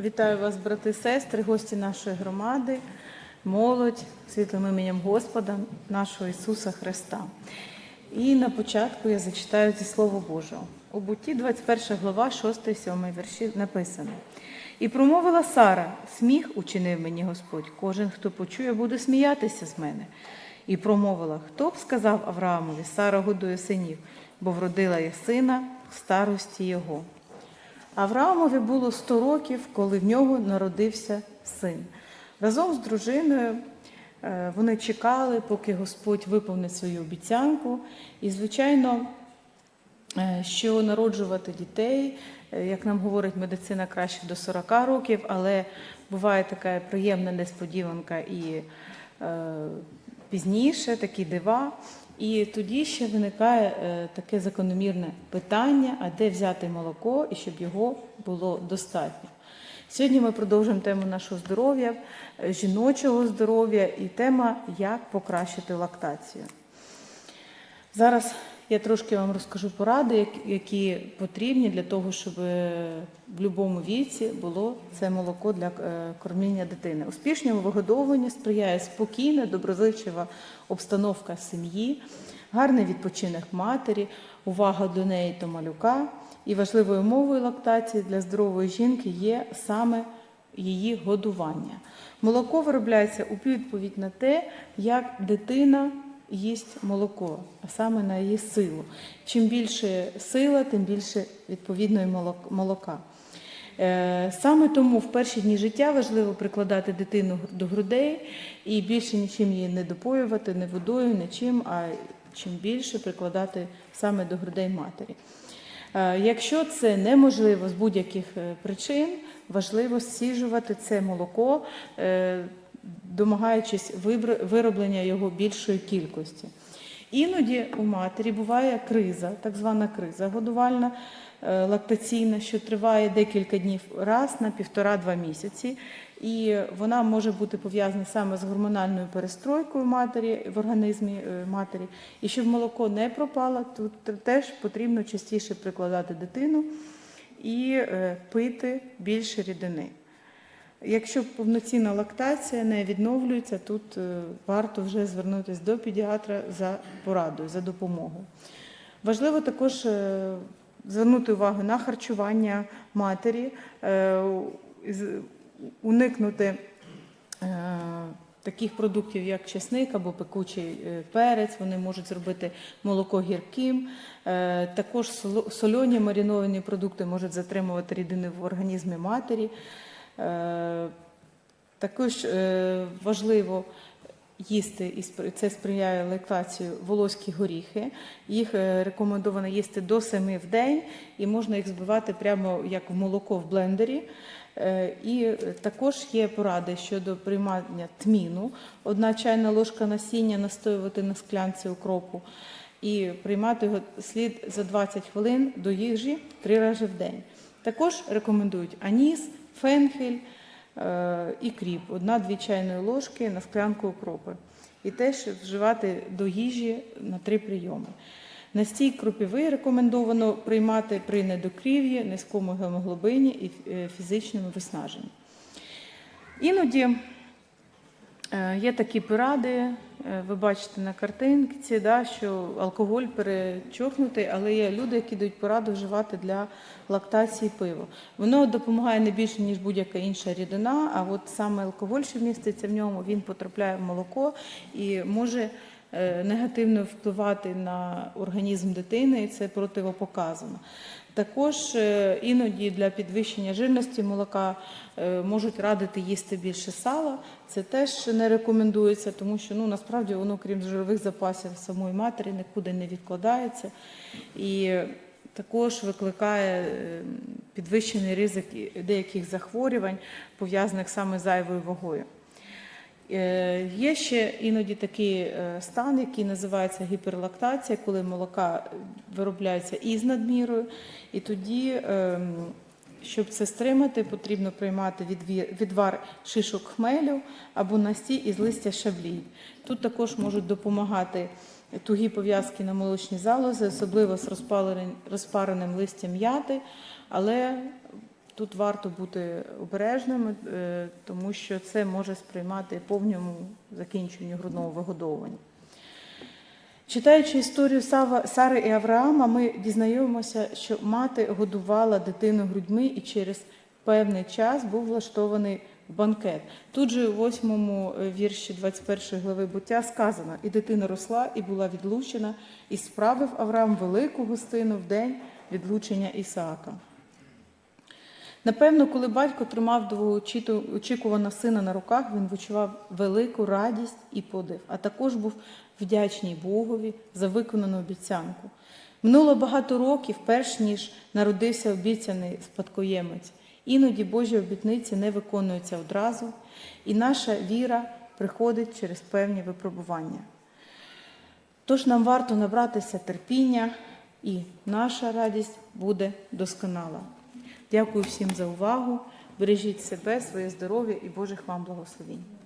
Вітаю вас, брати і сестри, гості нашої громади, молодь, світлим іменем Господа, нашого Ісуса Христа. І на початку я зачитаю зі Слова Божого. У Бутті 21 глава, 6-7 вірші написано. І промовила Сара: сміх учинив мені Господь. Кожен, хто почує, буде сміятися з мене. І промовила: Хто б сказав Авраамові, Сара годує синів, бо вродила я сина в старості його. Авраамові було 100 років, коли в нього народився син. Разом з дружиною е, вони чекали, поки Господь виповнить свою обіцянку. І, звичайно, е, що народжувати дітей, е, як нам говорить медицина, краще до 40 років, але буває така приємна несподіванка і пізніше, такі дива. І тоді ще виникає е, таке закономірне питання: а де взяти молоко і щоб його було достатньо. Сьогодні ми продовжуємо тему нашого здоров'я, е, жіночого здоров'я і тема, як покращити лактацію. Зараз я трошки вам розкажу поради, які потрібні для того, щоб е, в будь-якому віці було це молоко для е, кормління дитини. Успішному вигодовуванню сприяє спокійна, доброзичлива обстановка сім'ї, гарний відпочинок матері, увага до неї та малюка. І важливою умовою лактації для здорової жінки є саме її годування. Молоко виробляється у відповідь на те, як дитина їсть молоко, а саме на її силу. Чим більше сила, тим більше відповідної молока. Е, Саме тому в перші дні життя важливо прикладати дитину до грудей і більше нічим її не допоювати, не водою, нічим, а чим більше прикладати саме до грудей матері. Е, Якщо це неможливо з будь-яких е, причин, важливо зсіжувати це молоко, домагаючись вироблення його більшої кількості. Іноді у матері буває криза, так звана криза годувальна, е, лактаційна, що триває декілька днів раз на півтора-два місяці. І вона може бути пов'язана саме з гормональною перестройкою матері в організмі е, матері. І щоб молоко не пропало, тут теж потрібно частіше прикладати дитину і е, пити більше рідини. Якщо повноцінна лактація не відновлюється, тут е, варто вже звернутися до педіатра за порадою, за допомогою. Важливо також е, звернути увагу на харчування матері, е, уникнути таких продуктів, як чесник або пекучий перець. Вони можуть зробити молоко гірким. Також сольоні мариновані продукти можуть затримувати рідини в організмі матері. Е, Також е, важливо їсти, і це сприяє лактації волоські горіхи. Їх е, рекомендовано їсти до 7 в день, і можна їх збивати прямо як в молоко в блендері. І також є поради щодо приймання тміну. Одна чайна ложка насіння настоювати на склянці укропу і приймати його слід за 20 хвилин до їжі три рази в день. Також рекомендують аніс, фенхель е, і кріп. Одна-дві чайної ложки на склянку окропи. І теж вживати до їжі на три прийоми. Настій кропівий рекомендовано приймати при недокрів'ї, низькому гемоглобині і е, фізичному виснаженні. Іноді Є такі поради, е, ви бачите на картинці, да, що алкоголь перечохнутий, але є люди, які дають пораду вживати для лактації пиво. Воно допомагає не більше, ніж будь-яка інша рідина, а от саме алкоголь, що міститься в ньому, він потрапляє в молоко і може е, негативно впливати на організм дитини, і це противопоказано. Також е, іноді для підвищення жирності молока е, можуть радити їсти більше сала. Це теж не рекомендується, тому що ну, насправді воно, крім жирових запасів самої матері, нікуди не відкладається. І також викликає е, підвищений ризик деяких захворювань, пов'язаних саме з зайвою вагою. Е, Є ще іноді такий е, стан, який називається гіперлактація, коли молока виробляється із надмірою, і тоді, ем, щоб це стримати, потрібно приймати відвар шишок хмелю або настій із листя шавлій. Тут також можуть допомагати тугі пов'язки на молочні залози, особливо з розпареним листям м'яти, але тут варто бути обережними, е, тому що це може сприймати повному закінченню грудного вигодовування. Читаючи історію Сари і Авраама, ми дізнаємося, що мати годувала дитину грудьми і через певний час був влаштований банкет. Тут же у восьмому е, вірші 21 глави буття сказано: і дитина росла і була відлучена, і справив Авраам велику гостину в день відлучення Ісаака. Напевно, коли батько тримав довгоочікуваного сина на руках, він відчував велику радість і подив, а також був вдячний Богові за виконану обіцянку. Минуло багато років, перш ніж народився обіцяний спадкоємець. Іноді Божі обітниці не виконуються одразу, і наша віра приходить через певні випробування. Тож нам варто набратися терпіння, і наша радість буде досконала. Дякую всім за увагу. Бережіть себе, своє здоров'я і Божих вам благословінь. Амінь.